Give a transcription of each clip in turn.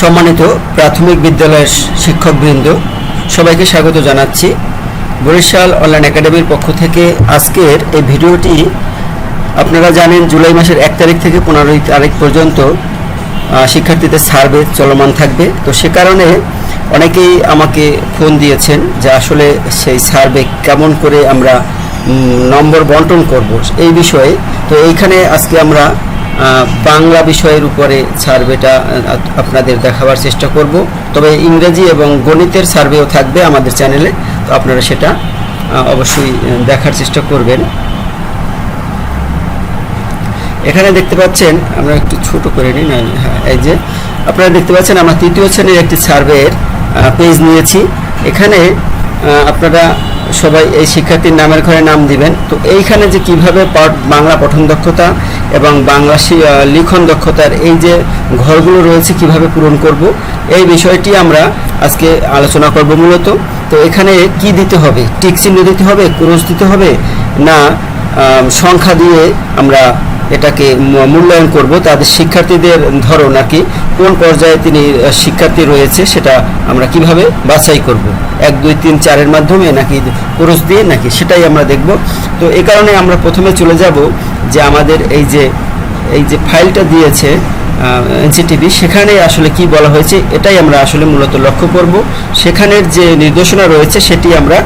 সম্মানিত প্রাথমিক বিদ্যালয়ের শিক্ষকবৃন্দ, সবাইকে স্বাগত জানাচ্ছি। বরিশাল অনলাইন একাডেমির পক্ষ থেকে আজকের এই ভিডিওটি আপনারা জানেন জুলাই মাসের এক তারিখ থেকে পনেরোই তারিখ পর্যন্ত শিক্ষার্থীদের সার্ভে চলমান থাকবে। তো সে কারণে অনেকেই আমাকে ফোন দিয়েছেন যে আসলে সেই সার্ভে কেমন করে আমরা নম্বর বন্টন করব এই বিষয়ে। তো এইখানে আজকে আমরা বাংলা বিষয়ের উপরে সার্ভেটা আপনাদের দেখাবার চেষ্টা করব। তবে ইংরেজি এবং গণিতের সার্ভেও থাকবে আমাদের চ্যানেলে, তো আপনারা সেটা অবশ্যই দেখার চেষ্টা করবেন। এখানে দেখতে পাচ্ছেন, আমরা একটু ছোট করে নিই, না হ্যাঁ এই যে, আপনারা দেখতে পাচ্ছেন, আমরা তৃতীয় শ্রেণির একটি সার্ভের পেজ নিয়েছি। এখানে আপনারা সবাই এই শিক্ষার্থীর নামের ঘরে নাম দিবেন। তো এইখানে যে কীভাবে পাঠ, বাংলা পঠন দক্ষতা এবং বাংলা লিখন দক্ষতার এই যে ঘরগুলো রয়েছে কীভাবে পূরণ করব, এই বিষয়টি আমরা আজকে আলোচনা করব মূলত। তো এখানে কি দিতে হবে? টিক চিহ্ন দিতে হবে? ক্রোশ দিতে হবে? না সংখ্যা দিয়ে আমরা এটাকে মূল্যায়ন করব। তাদের শিক্ষার্থীদের ধরো নাকি কোন পর্যায়ে তিনি শিক্ষার্থী রয়েছে সেটা আমরা কীভাবে বাছাই করব? এক, দুই, তিন, চারের মাধ্যমে নাকি ক্রোশ দিয়ে নাকি সেটাই আমরা দেখব। তো এই কারণে আমরা প্রথমে চলে যাব যে আমাদের এই যে এই যে ফাইলটা দিয়েছে এনসিটিভি, সেখানে আসলে কি বলা হয়েছে এটাই আমরা আসলে মূলত লক্ষ্য করব। সেখানের যে নির্দেশনা রয়েছে সেটি আমরা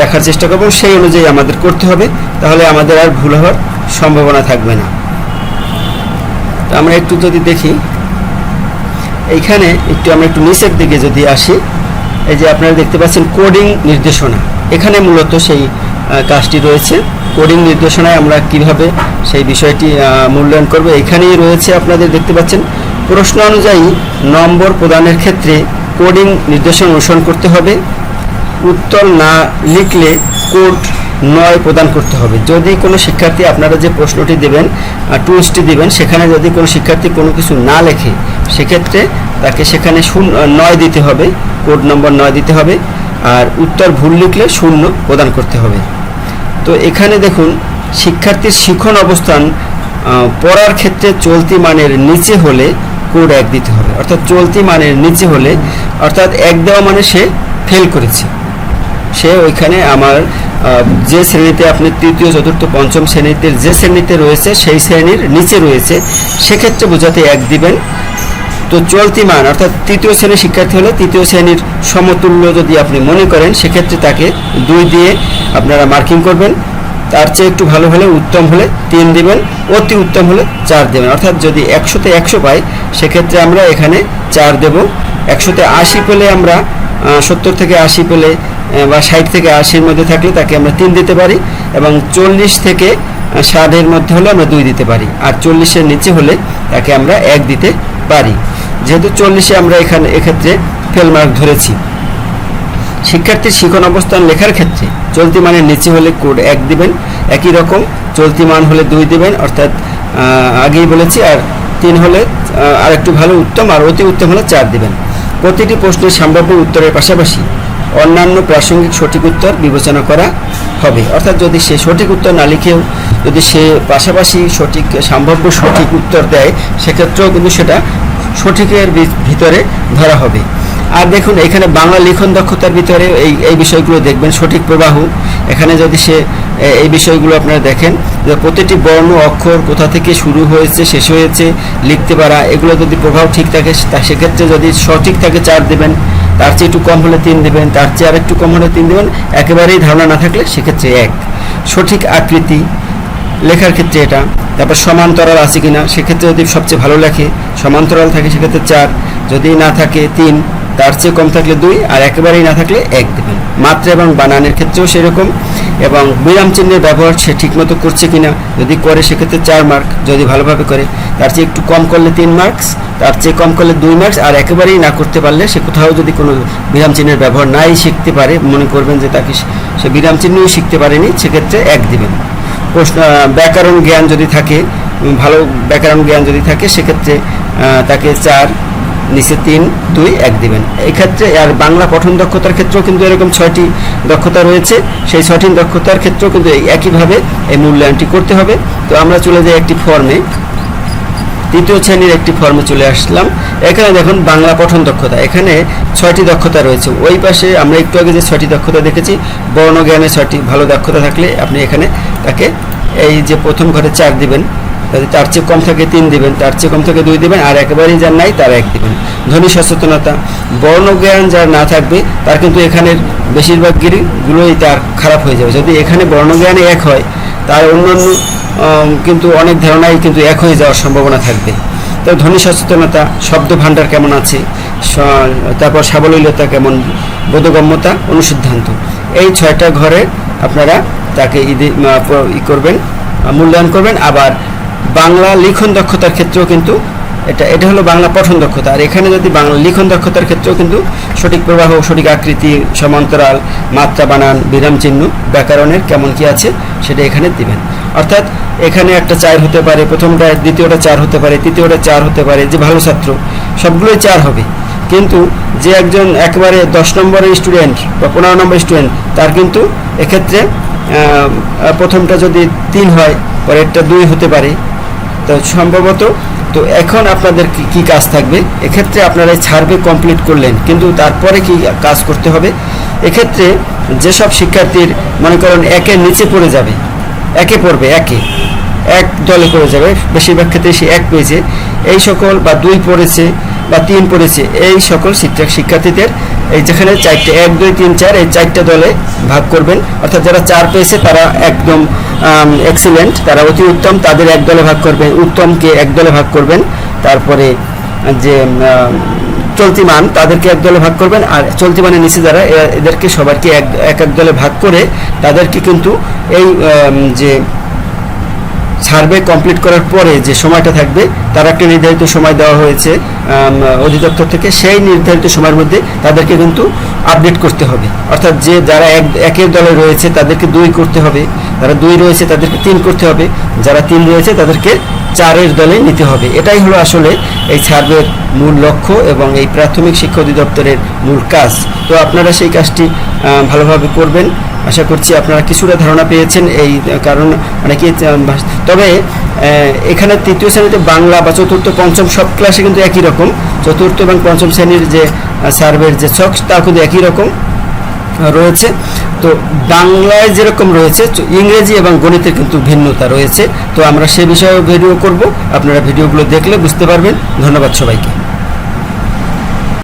দেখার চেষ্টা করব। সেই অনুযায়ী আমাদের করতে হবে। তাহলে আমাদের আর ভুল হওয়ার সম্ভাবনা থাকবে না। আমরা একটু যদি দেখি, এইখানে একটু আমরা একটু নিচের দিকে যদি আসি, এই যে আপনারা দেখতে পাচ্ছেন কোডিং নির্দেশনা। এখানে মূলত সেই কাজটি রয়েছে। কোডিং নির্দেশনায় আমরা কীভাবে সেই বিষয়টি মূল্যায়ন করব, এখানেই রয়েছে আপনাদের দেখতে পাচ্ছেন, প্রশ্ন অনুযায়ী নম্বর প্রদানের ক্ষেত্রে কোডিং নির্দেশনা অনুসরণ করতে হবে। উত্তর না লিখলে কোড নয় প্রদান করতে হবে। যদি কোনো শিক্ষার্থী আপনারা যে প্রশ্নটি দেবেন টুলসটি দিবেন, সেখানে যদি কোনো শিক্ষার্থী কোনো কিছু না লেখে, সেক্ষেত্রে তাকে সেখানে শূন্য নয় দিতে হবে, কোড নম্বর নয় দিতে হবে, আর উত্তর ভুল লিখলে শূন্য প্রদান করতে হবে। তো এখানে দেখুন, শিক্ষার্থীর শিখন অবস্থান পড়ার ক্ষেত্রে চলতি মানের নিচে হলে কোড এক দিতে হবে। অর্থাৎ চলতি মানের নিচে হলে, অর্থাৎ এক দেওয়া মানে সে ফেল করেছে। সে ওইখানে আমার যে শ্রেণীতে আপনি তৃতীয়, চতুর্থ, পঞ্চম শ্রেণীতে যে শ্রেণীতে রয়েছে, সেই শ্রেণির নিচে রয়েছে, সেক্ষেত্রে বোঝাতে এক দিবেন। তো চলতি মান, অর্থাৎ তৃতীয় শ্রেণির শিক্ষার্থী হলে তৃতীয় শ্রেণির সমতুল্য যদি আপনি মনে করেন, সেক্ষেত্রে তাকে দুই দিয়ে আপনারা মার্কিং করবেন। তার চেয়ে একটু ভালো হলে উত্তম হলে তিন দিবেন, অতি উত্তম হলে চার দেবেন। অর্থাৎ যদি একশোতে একশো পাই, সেক্ষেত্রে আমরা এখানে চার দেব। একশোতে আশি পেলে আমরা সত্তর থেকে আশি পেলে বা ষাট থেকে আশির মধ্যে থাকলে তাকে আমরা তিন দিতে পারি এবং চল্লিশ থেকে ষাটের মধ্যে হলে আমরা দুই দিতে পারি। আর চল্লিশের নিচে হলে তাকে আমরা এক দিতে পারি। যেহেতু চল্লিশে আমরা এখানে, এক্ষেত্রে ফেল মার্ক ধরেছি। শিক্ষার্থীর শিখন অবস্থান লেখার ক্ষেত্রে চলতি মানের নিচে হলে কোড এক দিবেন, একই রকম চলতি মান হলে দুই দিবেন, অর্থাৎ আগেই বলেছি, আর তিন হলে আর একটু ভালো উত্তম, আর অতি উত্তম হলে চার দিবেন। প্রতিটি প্রশ্নের সম্ভাব্য উত্তরের পাশাপাশি অন্যান্য প্রাসঙ্গিক সঠিক উত্তর বিবেচনা করা হবে। অর্থাৎ যদি সে সঠিক উত্তর না লিখেও, যদি সে পাশাপাশি সঠিক, সম্ভাব্য সঠিক উত্তর দেয়, সেক্ষেত্রেও কিন্তু সেটা সঠিকের ভিতরে ধরা হবে। আর দেখুন, এখানে বাংলা লিখন দক্ষতার ভিতরে এই এই বিষয়গুলো দেখবেন, সঠিক প্রবাহ। এখানে যদি সে এই বিষয়গুলো আপনারা দেখেন, যে প্রতিটি বর্ণ অক্ষর কোথা থেকে শুরু হয়েছে, শেষ হয়েছে, লিখতে পারা, এগুলো যদি প্রভাব ঠিক থাকে সেক্ষেত্রে যদি সঠিক থাকে, চার দেবেন। তার চেয়ে একটু কম হলে তিন দেবেন, তার চেয়ে আর একটু কম হলে তিন দেবেন, একেবারেই ধারণা না থাকলে সেক্ষেত্রে এক। সঠিক আকৃতি লেখার ক্ষেত্রে এটা। তারপর সমান্তরাল আছে কিনা, সেক্ষেত্রে যদি সবচেয়ে ভালো লেখে, সমান্তরাল থাকে সেক্ষেত্রে চার। যদি না থাকে তিন, তার চেয়ে কম থাকলে দুই আর একেবারেই না থাকলে এক। দেবেন মাত্রা এবং বানানের ক্ষেত্রেও সেরকম এবং বিরাম চিহ্নের ব্যবহার সে ঠিকমতো করছে কিনা, যদি করে সেক্ষেত্রে চার মার্ক যদি ভালোভাবে করে, তার চেয়ে একটু কম করলে তিন মার্কস তার চেয়ে কম করলে দুই মার্কস আর একেবারেই না করতে পারলে সে কোথাও যদি কোনো বিরাম চিহ্নের ব্যবহার নাই শিখতে পারে, মনে করবেন যে তাকে সে- বিরাম চিহ্নও শিখতে পারেনি, সেক্ষেত্রে এক দিবেন। প্রশ্ন, ব্যাকরণ জ্ঞান যদি থাকে ভালো ব্যাকরণ জ্ঞান যদি থাকে, সেক্ষেত্রে তাকে চার নিচে তিন, দুই, এক দিবেন। এই ক্ষেত্রে আর বাংলা পঠন দক্ষতার ক্ষেত্রেও কিন্তু এরকম ছয়টি দক্ষতা রয়েছে। সেই ছয়টি দক্ষতার ক্ষেত্রেও কিন্তু একইভাবে এই মূল্যায়নটি করতে হবে। তো আমরা চলে যাই একটি ফর্মে তৃতীয় শ্রেণির একটি ফর্মে চলে আসলাম। এখানে দেখুন, বাংলা পঠন দক্ষতা। এখানে ছয়টি দক্ষতা রয়েছে। ওই পাশে আমরা একটু আগে যে ছয়টি দক্ষতা দেখেছি বর্ণজ্ঞানে ছয়টি। ভালো দক্ষতা থাকলে আপনি এখানে তাকে এই যে প্রথম ঘরে চার দিবেন। যদি তার চেয়ে কম থাকে তিন দিবেন, তার চেয়ে কম থাকে দুই দিবেন, আর একেবারেই যার নাই তার এক দিবেন। ধ্বনি সচেতনতা। বর্ণজ্ঞান যার না থাকবে, তার কিন্তু এখানের বেশিরভাগ গিরিগুলোই তার খারাপ হয়ে যাবে। যদি এখানে বর্ণজ্ঞানে এক হয়, তার অন্যান্য কিন্তু অনেক ধারণাই কিন্তু এক হয়ে যাওয়ার সম্ভাবনা থাকবে। তো ধ্বনি সচেতনতা শব্দ ভাণ্ডার কেমন আছে? তারপর সাবলীলতা কেমন? বোধগম্যতা, অনুসিদ্ধান্ত। এই ছয়টা ঘরে আপনারা তাকে ইদি ই করবেন মূল্যায়ন করবেন, আবার বাংলা লিখন দক্ষতার ক্ষেত্রেও কিন্তু এটা এটা হলো বাংলা পঠন দক্ষতা। আর এখানে যদি বাংলা লিখন দক্ষতার ক্ষেত্রেও কিন্তু সঠিক প্রবাহ, সঠিক আকৃতি, সমান্তরাল, মাত্রা বানান, বিরাম চিহ্ন, ব্যাকরণের কেমন কি আছে সেটা এখানে দিবেন। অর্থাৎ এখানে একটা চার হতে পারে, প্রথমটা, দ্বিতীয়টা চার হতে পারে, তৃতীয়টা চার হতে পারে, যে ভালো ছাত্র, সবগুলোই চার হবে। কিন্তু যে একজন একেবারে দশ নম্বরের স্টুডেন্ট বা পনেরো নম্বর স্টুডেন্ট, তার কিন্তু এক্ষেত্রে প্রথমটা যদি তিন হয়, পরেরটা দুই হতে পারে তো সম্ভবত, তো এখন আপনাদের কি কাজ থাকবে? এক্ষেত্রে আপনারা সার্ভে কমপ্লিট করলেন, কিন্তু তারপরে কি কাজ করতে হবে? এক্ষেত্রে যেসব শিক্ষার্থীর, মনে করেন একে নিচে পড়ে যাবে, একে পড়বে, একে, এক দলে করে যাবে, বেশিরভাগ ক্ষেত্রে সে এক পেয়েছে এই সকল বা দুই পড়েছে বা তিন পড়েছে এই সকল শিক্ষার্থীদের এই যেখানে চারটে এক দুই তিন চার এই চারটে দলে ভাগ করবেন। অর্থাৎ যারা চার পেয়েছে তারা একদম এক্সিলেন্ট তারা অতি উত্তম তাদের এক দলে ভাগ করবেন উত্তমকে এক দলে ভাগ করবেন। তারপরে যে আম, চলতিমান তাদেরকে এক দলে ভাগ করবেন। আর চলতিমানের নিচে যারা এদেরকে সবাইকে এক এক দলে ভাগ করে তাদেরকে কিন্তু এই যে সার্ভে কমপ্লিট করার পরে যে সময়টা থাকবে, তার একটা নির্ধারিত সময় দেওয়া হয়েছে অধিদপ্তর থেকে। সেই নির্ধারিত সময়ের মধ্যে তাদেরকে কিন্তু আপডেট করতে হবে। অর্থাৎ যে যারা এক, একের দলে রয়েছে, তাদেরকে দুই করতে হবে। যারা দুই রয়েছে, তাদেরকে তিন করতে হবে। যারা তিন রয়েছে, তাদেরকে চারের দলে নিতে হবে। এটাই হলো আসলে এই সার্ভের মূল লক্ষ্য এবং এই প্রাথমিক শিক্ষা অধিদপ্তরের মূল কাজ। তো আপনারা সেই কাজটি ভালোভাবে করবেন। আশা করছি আপনারা কিছুটা ধারণা পেয়েছেন এই কারণ মানে অনেকে তবে এখানে তৃতীয় শ্রেণীতে বাংলা বা চতুর্থ, পঞ্চম সব ক্লাসে কিন্তু একই রকম। চতুর্থ এবং পঞ্চম শ্রেণির যে সার্ভের যে ছক তা কিন্তু একই রকম রয়েছে। তো বাংলায় যেরকম রয়েছে ইংরেজি এবং গণিতের কিন্তু ভিন্নতা রয়েছে। তো আমরা সে বিষয়েও ভিডিও করব। আপনারা ভিডিওগুলো দেখলে বুঝতে পারবেন। ধন্যবাদ সবাইকে।